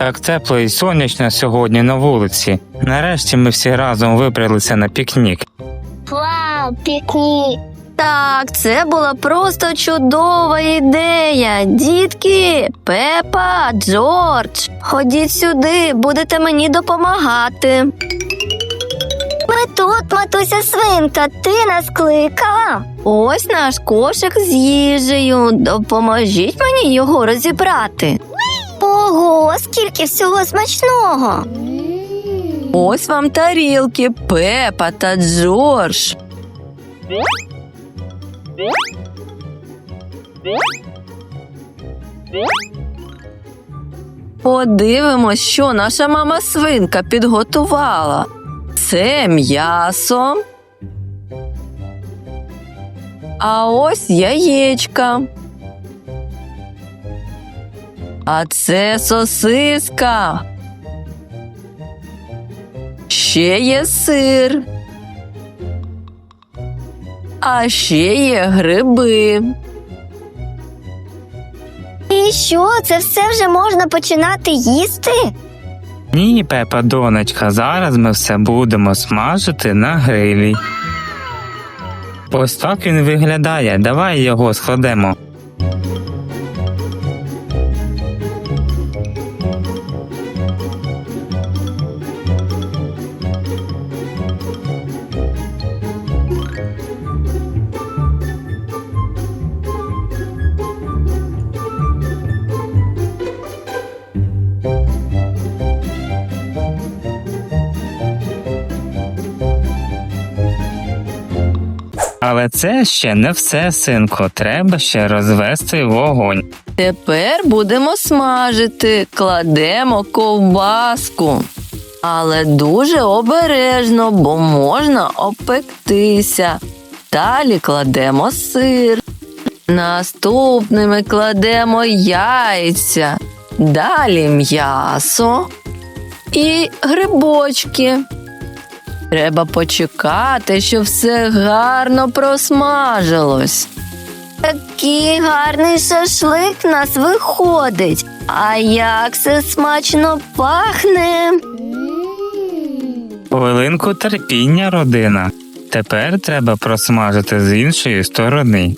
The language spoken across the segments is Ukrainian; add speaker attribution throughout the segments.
Speaker 1: Як тепло і сонячно сьогодні на вулиці. Нарешті ми всі разом вибралися на пікнік.
Speaker 2: Вау, пікнік!
Speaker 3: Так, це була просто чудова ідея. Дітки, Пепа, Джордж, ходіть сюди, будете мені допомагати.
Speaker 2: Ми тут, матуся свинка, ти нас кликала?
Speaker 3: Ось наш кошик з їжею. Допоможіть мені його розібрати.
Speaker 2: Ого, скільки всього смачного!
Speaker 3: Ось вам тарілки, Пепа та Джордж. Подивимось, що наша мама свинка підготувала. Це м'ясо. А ось яєчка. А це сосиска. Ще є сир. А ще є гриби.
Speaker 2: І що, це все вже можна починати їсти?
Speaker 1: Ні, Пепа, донечка, зараз ми все будемо смажити на грилі. Ось так він виглядає. Давай його складемо. Але це ще не все, синку. Треба ще розвести вогонь.
Speaker 3: Тепер будемо смажити, кладемо ковбаску. Але дуже обережно, бо можна обпектися. Далі кладемо сир. Наступними кладемо яйця. Далі м'ясо і грибочки. Треба почекати, щоб все гарно просмажилось.
Speaker 2: Такий гарний шашлик в нас виходить. А як все смачно пахне.
Speaker 1: Хвилинку терпіння, родина. Тепер треба просмажити з іншої сторони.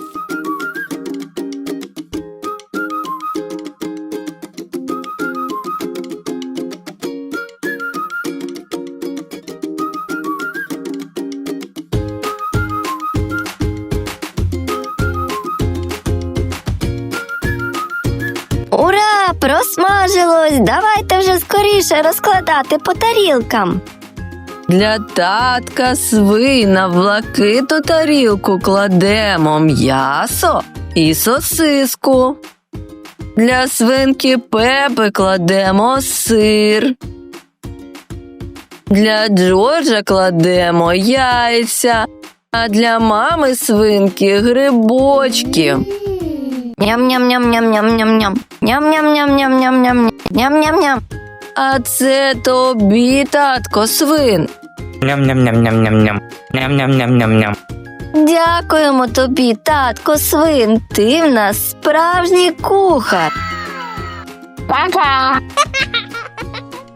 Speaker 2: Просмажилось! Давайте вже скоріше розкладати по тарілкам.
Speaker 3: Для татка свина в блакиту тарілку кладемо м'ясо і сосиску. Для свинки Пепи кладемо сир. Для Джорджа кладемо яйця, а для мами свинки грибочки.
Speaker 2: Ням-ням-ням-ням-ням-ням-ням. Ням-ням-ням-ням-ням-ням. Ням-ням-ням.
Speaker 3: А це тобі, татко свин.
Speaker 1: Ням-ням-ням-ням-ням-ням. Ням-ням-ням-ням-ням.
Speaker 2: Дякуємо тобі, татко свин. Ти в нас справжній кухар. Па-па!